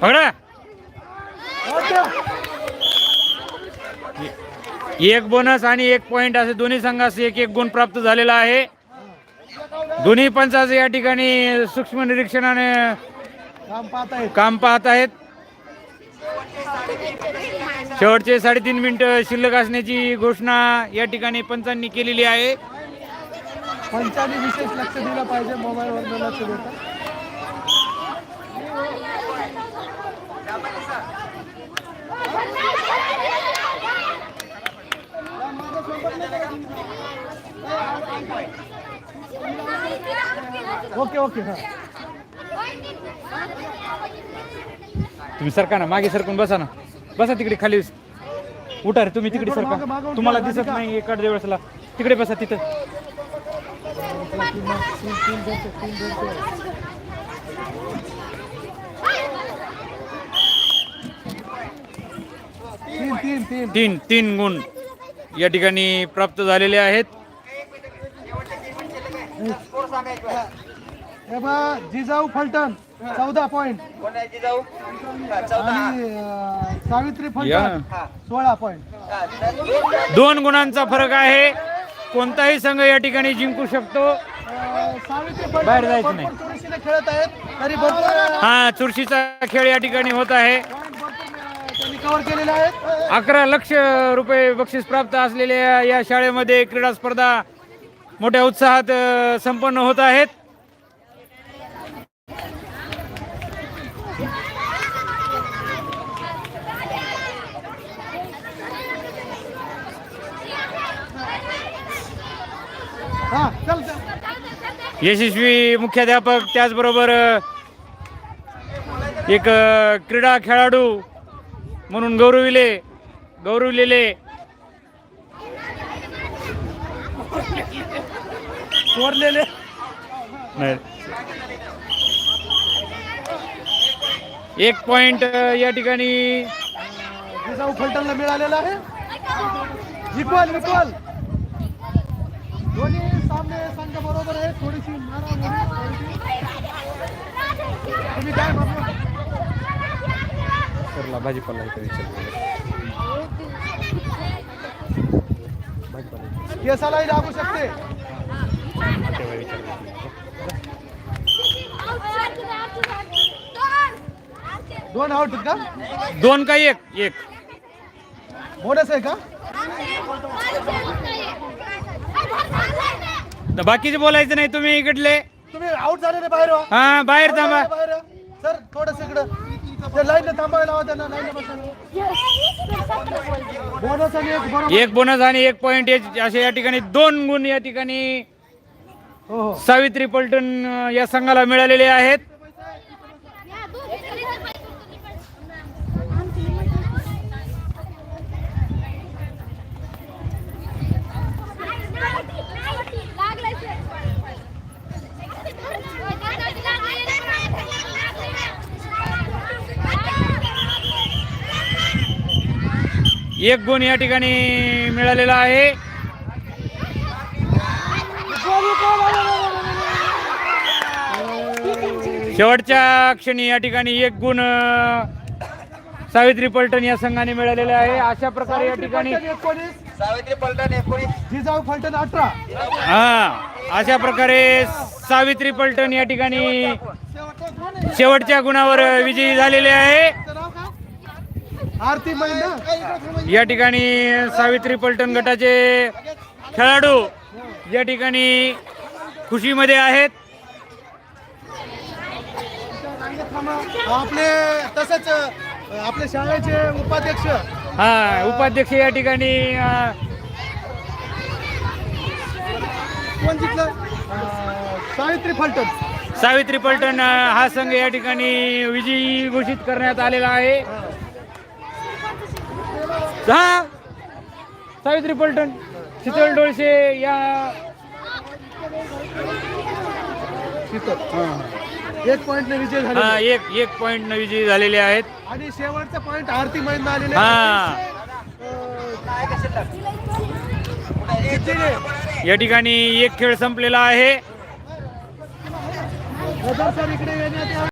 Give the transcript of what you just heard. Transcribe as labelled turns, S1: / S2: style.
S1: पकडा. एक बोनस आणि एक पॉइंट असे दोन्ही संघास एक एक गुण प्राप्त झालेला आहे. दोन्ही पंचाचे या ठिकाणी सूक्ष्म निरीक्षणाने
S2: काम पाहत आहेत.
S1: शेवटचे साडेतीन मिनिटं शिल्लक असण्याची घोषणा या ठिकाणी पंचांनी केलेली आहे.
S2: पंचांनी विशेष लक्ष दिलं पाहिजे मोबाईलवर लक्ष देता. ओके ओके हा
S1: तुम्ही सरका ना मागे सरकून बसा ना बसा तिकडे खाली उठा रे तुम्ही तिकडे सरका तुम्हाला दिसत. नाही एखाद्या वेळेसला तिकडे बसा तिथं
S2: तीन तीन
S1: गुण या ठिकाणी प्राप्त झालेले आहेत.
S2: जिजाऊ फलटण चौदा अं, सावित्री. फलटण सोळा पॉईंट
S1: दोन गुणांचा फरक आहे. कोणताही संघ या ठिकाणी जिंकू शकतो. बाहेर जायचं नाही.
S2: खेळत आहेत. तरी
S1: हा चुरशीचा खेळ या ठिकाणी होत आहे
S2: point भरपूर, अं, त्यांनी कव्हर केलेले आहेत
S1: अकरा लक्ष रुपये बक्षीस प्राप्त असलेल्या या शाळेमध्ये क्रीडा स्पर्धा मोठ्या उत्साहात संपन्न होत आहेत. यशस्वी मुख्याध्यापक त्याचबरोबर एक क्रीडा खेळाडू म्हणून गौरविले गौरवलेले.
S2: चोरलेले
S1: नाही. एक पॉइंट या ठिकाणी.
S2: जिजाऊ फलटणला मिळालेला आहे. इक्वल इक्वल दोन्ही सामने संघ बरोबर आहे थोडीशी. तुम्ही काय म्हणता?
S1: सरला भाजीपाला इथे. भाजीपाला
S2: केसालाही लागू शकते
S1: तेव्हा.
S2: दोन आउट का
S1: दोन का एक एक
S2: बोनस आहे का
S1: बाकीचे बोलायचं नाही तुम्ही इकडले
S2: तुम्ही आउट झाले बाहेर.
S1: हा बाहेर थांबा.
S2: सर थोडस इकडं ते थांबायला त्यांना बोनस आणि एक बरोबर.
S1: एक बोनस आणि एक पॉइंट असे या ठिकाणी दोन गुण या ठिकाणी
S2: हो हो.
S1: सावित्री पलटण अं, या संघाला मिळालेले आहेत. एक गुण या ठिकाणी मिळालेला आहे. शेवटच्या क्षणी या ठिकाणी एक गुण सावित्री पलटण या संघाने मिळालेला आहे. अशा प्रकारे या ठिकाणी
S3: सावित्री पलटण एकोणीस.
S2: जिजाऊ फलटण अठरा.
S1: हा अशा प्रकारे सावित्री पलटण या ठिकाणी शेवटच्या गुणावर विजयी झालेले आहे.
S2: आरती
S1: या ठिकाणी सावित्री पलटण गटाचे खेळाडू या ठिकाणी खुशीमध्ये आहेत.
S2: आपले तसंच आपल्या शाळेचे उपाध्यक्ष.
S1: हा उपाध्यक्ष या ठिकाणी
S2: कोण जिंकलं? सावित्री फलटण
S1: सावित्री पलटण हा संघ या ठिकाणी विजयी घोषित करण्यात आलेला आहे. हा? सावित्री पलटण शीतल डोळशे या
S2: एक पॉइंटने विजय झाले
S1: हा एक एक पॉइंट न विजयी झालेले आहेत.
S2: आणि शेवटचा पॉइंट आरती महिना आलेले
S1: हा? या ठिकाणी एक खेळ संपलेला आहे.
S2: इकडे येण्यात यावं.